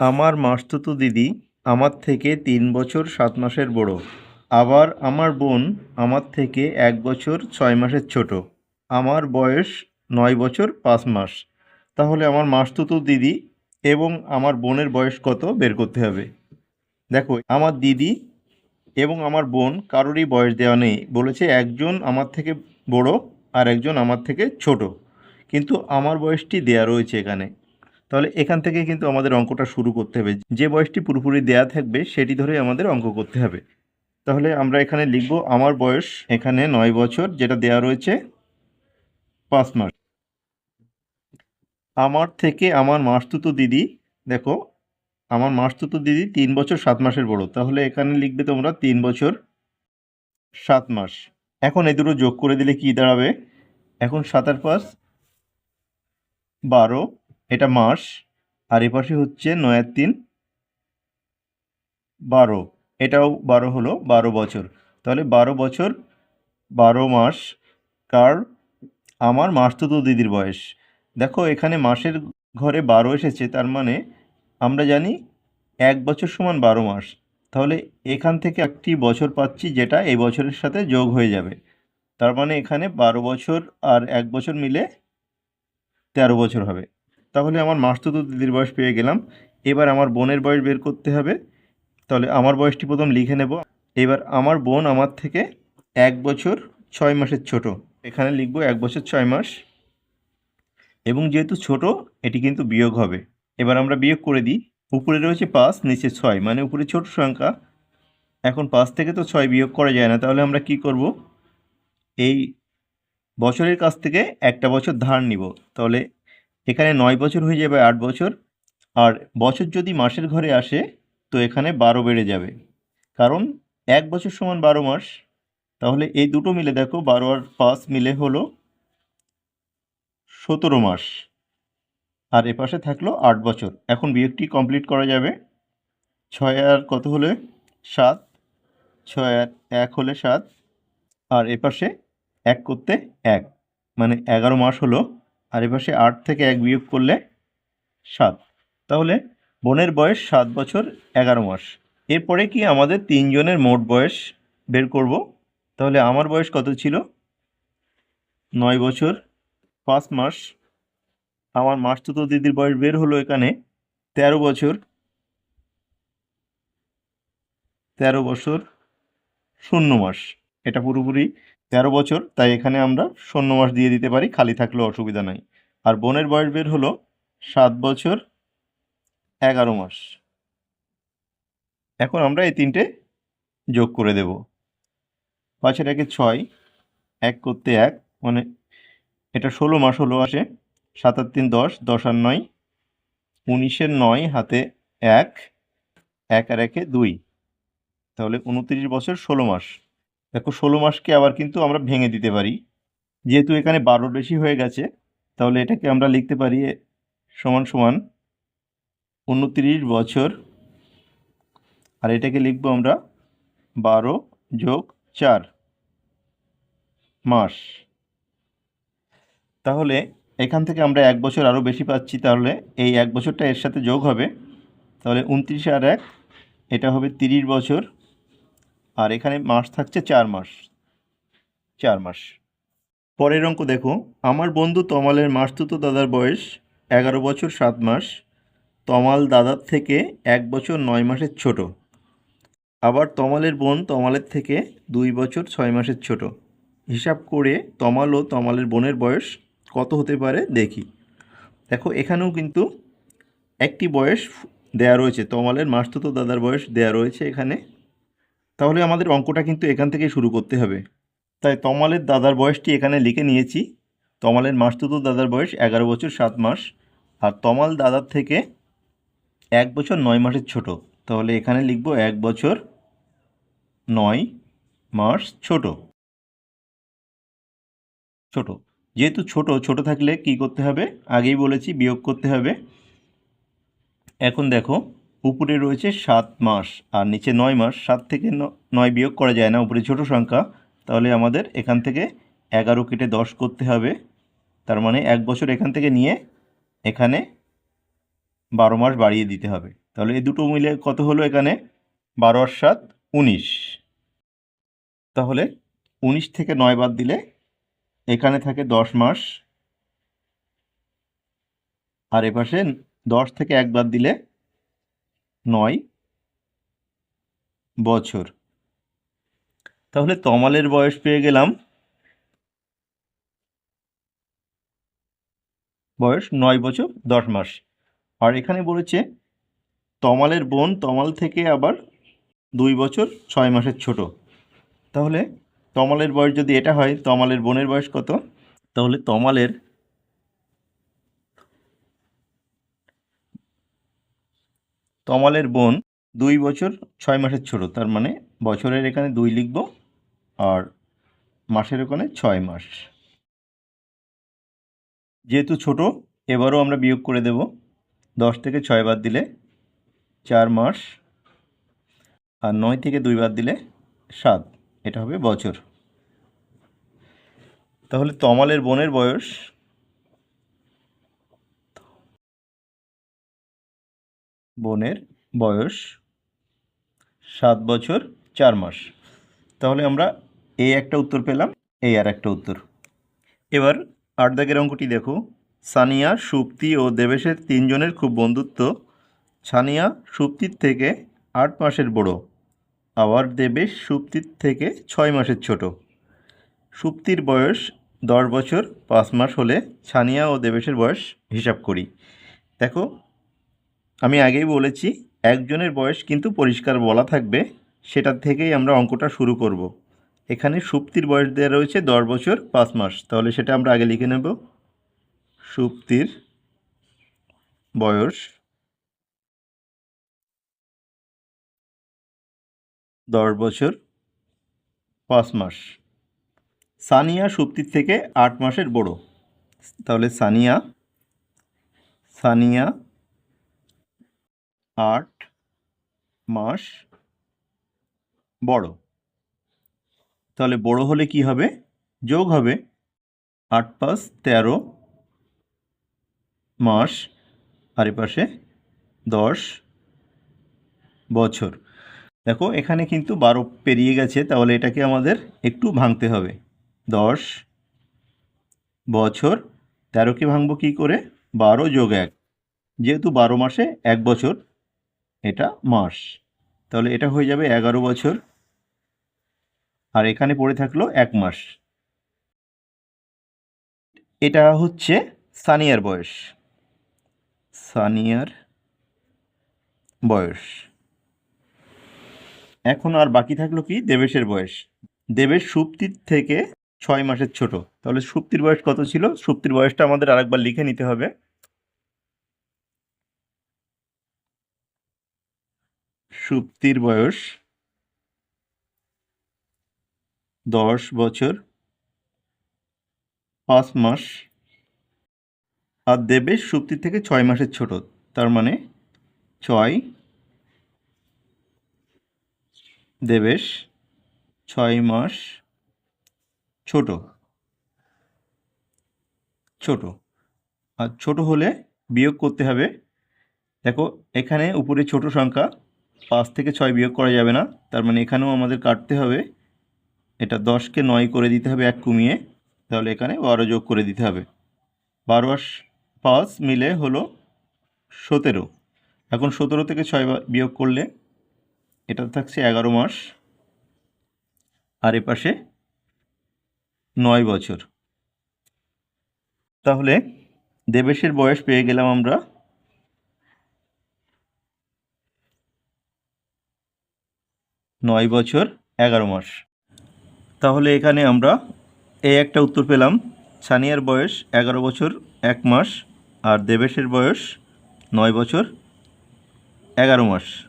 আমার মাসতুতো দিদি আমার থেকে তিন বছর সাত মাসের বড়। আবার আমার বোন আমার থেকে এক বছর ছয় মাসের ছোট। আমার বয়স নয় বছর পাঁচ মাস। তাহলে আমার মাসতুতো দিদি এবং আমার বোনের বয়স কত বের করতে হবে? দেখো, আমার দিদি এবং আমার বোন কারোরই বয়স দেওয়া নেই। বলেছে একজন আমার থেকে বড় আর একজন আমার থেকে ছোট। কিন্তু আমার বয়সটি দেয়া রয়েছে এখানে। তাহলে এখান থেকে কিন্তু আমাদের অঙ্কটা শুরু করতে হবে। যে বয়সটি পুরোপুরি দেয়া থাকবে, সেটি ধরে আমাদের অঙ্ক করতে হবে। তাহলে আমরা এখানে লিখব, আমার বয়স এখানে নয় বছর, যেটা দেয়া রয়েছে পাঁচ মাস। আমার থেকে আমার মাসতুতো দিদি, দেখো, আমার মাসতুতো দিদি তিন বছর সাত মাসের বড়। তাহলে এখানে লিখবে তোমরা তিন বছর সাত মাস। এখন এই দুটো যোগ করে দিলে কি দাঁড়াবে? এখন সাতার পাঁচ, বারো এটা মাস, আর এ পাশে হচ্ছে নয়ের তিন, বারো। এটাও বারো হলো, বারো বছর। তাহলে বারো বছর, বারো মাস, কার? আমার মাস মাসতুতো দিদির বয়স। দেখো, এখানে মাসের ঘরে বারো এসেছে, তার মানে আমরা জানি এক বছর সমান বারো মাস। তাহলে এখান থেকে একটি বছর পাচ্ছি যেটা এই বছরের সাথে যোগ হয়ে যাবে। তার মানে এখানে বারো বছর আর এক বছর মিলে তেরো বছর হবে। তাহলে আমার মাসতুতো দিদির বয়স পেয়ে গেলাম। এবার আমার বোনের বয়স বের করতে হবে। তাহলে আমার বয়সটি প্রথম লিখে নেব। এবার আমার বোন আমার থেকে এক বছর ছয় মাসের ছোট। এখানে লিখব এক বছর ছয় মাস। এবং যেহেতু ছোট, এটি কিন্তু বিয়োগ হবে। এবার আমরা বিয়োগ করে দিই। উপরে রয়েছে পাঁচ, নিচে ছয়। মানে উপরে ছোট সংখ্যা। এখন পাঁচ থেকে তো ছয় বিয়োগ করা যায় না। তাহলে আমরা কি করব? এই বছরের কাছ থেকে একটা বছর ধার নিব। তাহলে এখানে নয় বছর হয়ে যাবে, আট বছর। আর বছর যদি মাসের ঘরে আসে, তো এখানে বারো বেড়ে যাবে। কারণ এক বছর সমান বারো মাস। তাহলে এই দুটো মিলে দেখো, বারো আর পাঁচ মিলে হলো সতেরো মাস। আর এপাশে থাকল আট বছর। এখন বিয়োগটি কমপ্লিট করা যাবে। ছয় আর কত হলে? সাত। ছয় আর এক হলে সাত। আর এপাশে এক করতে এক। মানে এগারো মাস হলো আর এপাশে আট থেকে এক বিয়োগ করলে সাত। তাহলে বোনের বয়স সাত বছর এগারো মাস। এরপরে কি আমাদের তিনজনের মোট বয়স বের করব? তাহলে আমার বয়স কত ছিল? নয় বছর, পাঁচ মাস। আমার মাসতুতো দিদির বয়স বের হলো এখানে তেরো বছর। তেরো বছর, শূন্য মাস। এটা পুরোপুরি তেরো বছর, তাই এখানে আমরা শূন্য মাস দিয়ে দিতে পারি, খালি থাকলেও অসুবিধা নাই। আর বোনের বয়স বের হলো সাত বছর, এগারো মাস। এখন আমরা এই তিনটে যোগ করে দেব। পাঁচের একে ছয়, এক করতে এক মানে এটা ষোলো মাস হলো আসে, সাত আর তিন দশ দশ আর নয় উনিশের নয় হাতে এক এক আর একে দুই। তাহলে উনত্রিশ বছর ষোলো মাস। দেখো, ষোলো মাসকে আবার কিন্তু আমরা ভেঙে দিতে পারি। যেহেতু এখানে বারোর বেশি হয়ে গেছে, তাহলে এটাকে আমরা লিখতে পারি সমান সমান উনত্রিশ বছর। আর এটাকে লিখব আমরা বারো যোগ চার মাস। তাহলে এখান থেকে আমরা এক বছর আরও বেশি পাচ্ছি, তাহলে এই এক বছরটা এর সাথে যোগ হবে। তাহলে উনত্রিশ আর এক, এটা হবে তিরিশ বছর। আর এখানে মাস থাকছে চার মাস। চার মাস। পরের অঙ্ক দেখো। আমার বন্ধু তমালের মাসতুতো দাদার বয়স এগারো বছর সাত মাস। তমাল দাদার থেকে এক বছর নয় মাসের ছোট। আবার তমালের বোন তমালের থেকে দুই বছর ছয় মাসের ছোট। হিসাব করে তমাল ও তমালের বোনের বয়স কত হতে পারে দেখি। দেখো, এখানেও কিন্তু একটি বয়স দেয়া রয়েছে। তমালের মাসতুতো দাদার বয়স দেয়া রয়েছে এখানে। তাহলে আমাদের অঙ্কটা কিন্তু এখান থেকে শুরু করতে হবে। তাই তমালের দাদার বয়সটি এখানে লিখে নিয়েছি। তমালের মাসতুতো দাদার বয়স এগারো বছর সাত মাস। আর তমাল দাদার থেকে এক বছর নয় মাসের ছোট। তাহলে এখানে লিখব এক বছর নয় মাস ছোট। ছোট। যেহেতু ছোট ছোট থাকলে কি করতে হবে? আগেই বলেছি বিয়োগ করতে হবে। এখন দেখো উপরে রয়েছে সাত মাস, আর নিচে নয় মাস, সাত থেকে নয় বিয়োগ করা যায় না, উপরে ছোট সংখ্যা। তাহলে আমাদের এখান থেকে এগারো কেটে দশ করতে হবে। তার মানে এক বছর এখান থেকে নিয়ে এখানে বারো মাস বাড়িয়ে দিতে হবে। তাহলে এই দুটো মিলে কত হলো এখানে? বারো আর সাত, উনিশ। তাহলে উনিশ থেকে নয় বাদ দিলে এখানে থাকে দশ মাস। আর এপাশে দশ থেকে এক বাদ দিলে নয় বছর। তাহলে তমালের বয়স পেয়ে গেলাম। বয়স নয় বছর, দশ মাস। আর এখানে বলেছে, তমালের বোন তমাল থেকে আবার দুই বছর, ছয় মাসের ছোট। তাহলে তমালের বয়স যদি এটা হয়, তমালের বোনের বয়স কত? তাহলে তমালের তমালের বোন দুই বছর ছয় মাসের ছোট, তার মানে বছরের এখানে দুই লিখব আর মাসের ওখানে ছয় মাস। যেহেতু ছোট, এবারও আমরা বিয়োগ করে দেব। দশ থেকে ছয় বাদ দিলে চার মাস আর নয় থেকে দুই বাদ দিলে সাত, এটা হবে বছর। তাহলে তমালের বোনের বয়স বোনের বয়স সাত বছর চার মাস। তাহলে আমরা এই একটা উত্তর পেলাম এই আর একটা উত্তর। এবার আট দাগের অঙ্কটি দেখো। সানিয়া, সুপ্তি ও দেবেশের তিনজনের খুব বন্ধুত্ব। ছানিয়া সুপ্তির থেকে আট মাসের বড়, আবার দেবেশ সুপ্তির থেকে ছয় মাসের ছোট। সুপ্তির বয়স দশ বছর, পাঁচ মাস হলে ছানিয়া ও দেবেশের বয়স হিসাব করি। দেখো আমি আগেই বলেছি, একজনের বয়স কিন্তু পরিষ্কার বলা থাকবে, সেটা থেকেই আমরা অঙ্কটা শুরু করব। এখানে সুপ্তির বয়স দেওয়া রয়েছে দশ বছর পাঁচ মাস, তাহলে সেটা আমরা আগে লিখে নেব। সুপ্তির বয়স দশ বছর পাঁচ মাস। সানিয়া সুপ্তির থেকে আট মাসের বড়। তাহলে সানিয়া সানিয়া আট মাস বড়। তাহলে বড় হলে কি হবে? যোগ হবে আট পাঁচ তেরো মাস আর পাশে দশ বছর। দেখো, এখানে কিন্তু বারো পেরিয়ে গেছে, তাহলে এটাকে আমাদের একটু ভাঙতে হবে। দশ বছর, তেরোকে ভাঙবো কী করে? বারো যোগ এক। যেহেতু বারো মাসে এক বছর এটা মাস। তাহলে এটা হয়ে যাবে এগারো বছর। আর এখানে পড়ে থাকল এক মাস। এটা হচ্ছে সানিয়ার বয়স। সানিয়ার বয়স। এখন আর বাকি থাকল কি? দেবেশের বয়স। দেবেশ সুপ্তির থেকে ছয় মাসের ছোট। তাহলে সুপ্তির বয়স কত ছিল? সুপ্তির বয়সটা আমাদের আরেকবার লিখে নিতে হবে। সুপ্তির বয়স দশ বছর, পাঁচ মাস। আর দেবেশ সুপ্তির থেকে ছয় মাসের ছোট, তার মানে ছয় দেবেশ ছয় মাস ছোট। ছোট। আর ছোট হলে বিয়োগ করতে হবে। দেখো, এখানে উপরে ছোট সংখ্যা পাঁচ থেকে ছয় বিয়োগ করা যাবে না। তার মানে এখানেও আমাদের কাটতে হবে। এটা দশকে নয় করে দিতে হবে এক কমিয়ে। তাহলে এখানে বারো যোগ করে দিতে হবে। বারো আর পাঁচ মিলে হলো সতেরো। এখন সতেরো থেকে ছয় বিয়োগ করলে এটা থাকছে এগারো মাস। আর এপাশে নয় বছর। তাহলে দেবেশের বয়স পেয়ে গেলাম আমরা নয় বছর, এগারো মাস। তাহলে এখানে আমরা এই একটা উত্তর পেলাম। সানিয়ার বয়স এগারো বছর, এক মাস, আর দেবেশের বয়স নয় বছর, এগারো মাস।